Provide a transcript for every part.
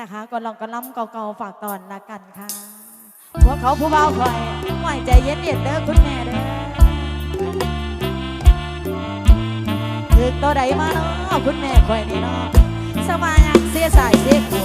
นะคะก็ลองกระล่ำเก่าๆฝากตอนละกันค่ะพวกเขาผู้เบาคอยหน่อยใจเย็นเด็ดเด้อคุณแม่เด้อถึงตัวใดมาเนาะคุณแม่คอยนี่เนาะสบายเสียสายเสีย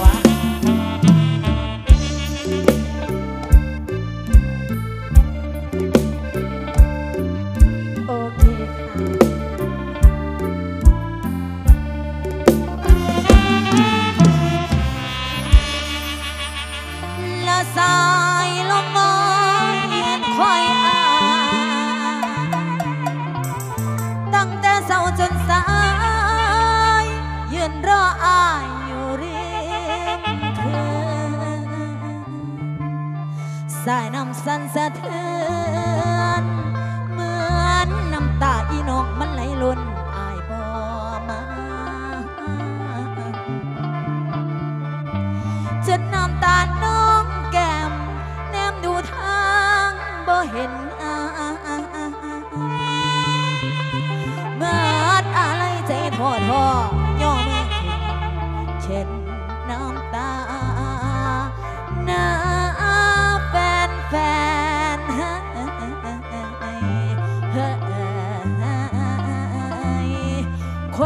สายน้ำสันสะเทือนเหมือนน้ำตาอีนกมันไหลล้นอายบ่มาจนน้ำตาน้องแก้มแนมดูทางบ่เห็นอาเมื่ออะไรใจทอทอ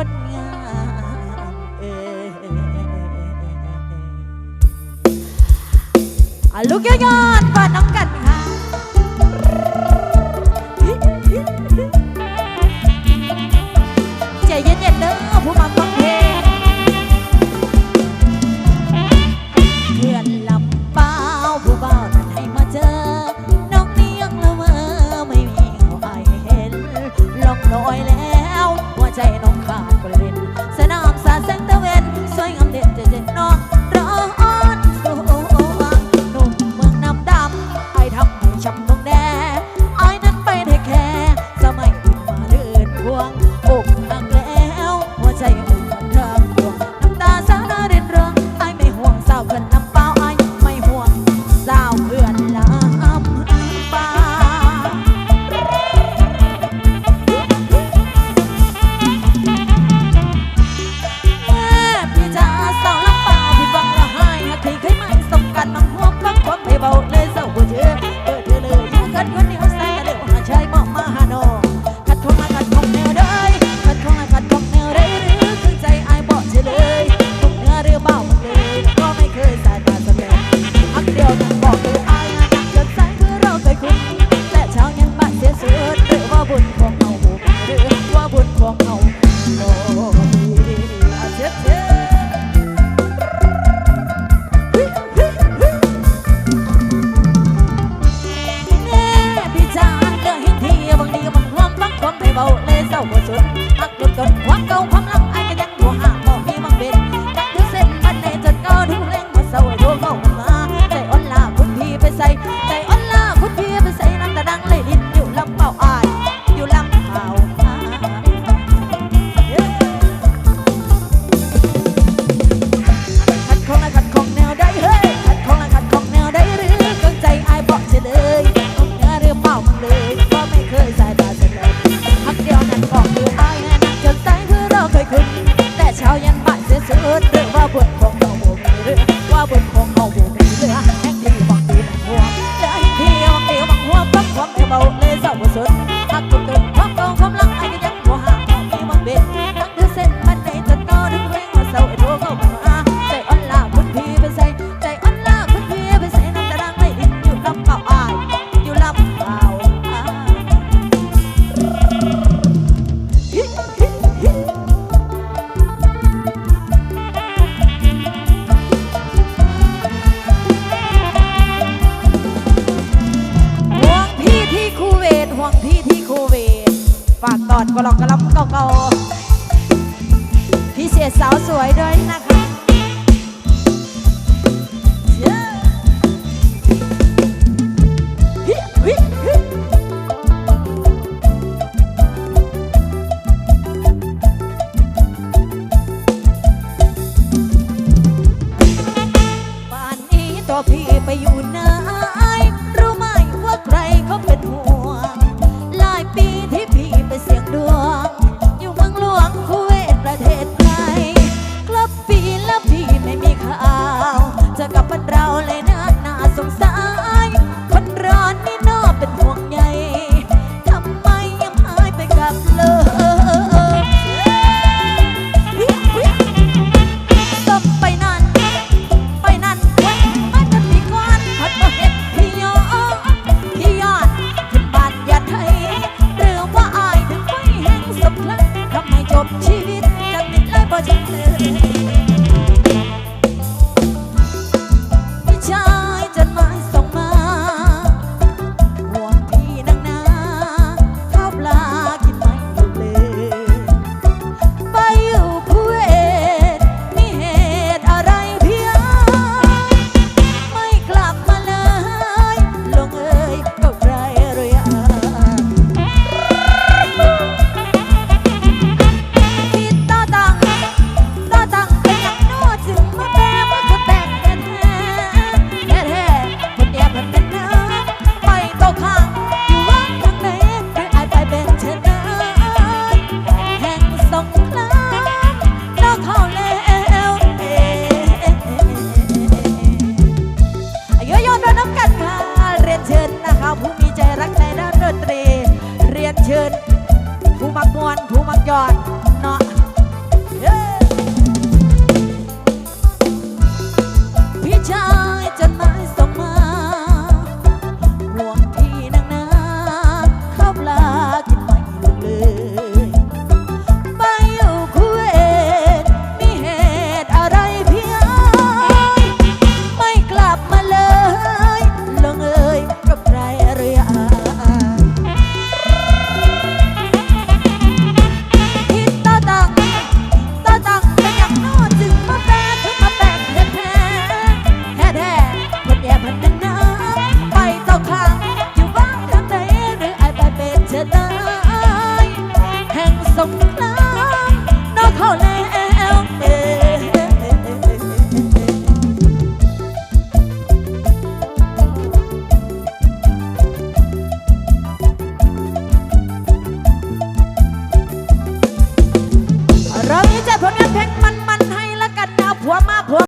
นงามเออลูกยอนบ้านน้ำกันค่ะใจเย็นๆเด้อผู้มาฟังเพลเพื่อนลำเป้าผู้เบานั่นให้มาเจอ น้องเนียละเมอไม่มีเขาไอเห็นลงลอยแล้ว ใจน้องขาดเล ษสาวสวยด้วยนะคะ Cheap.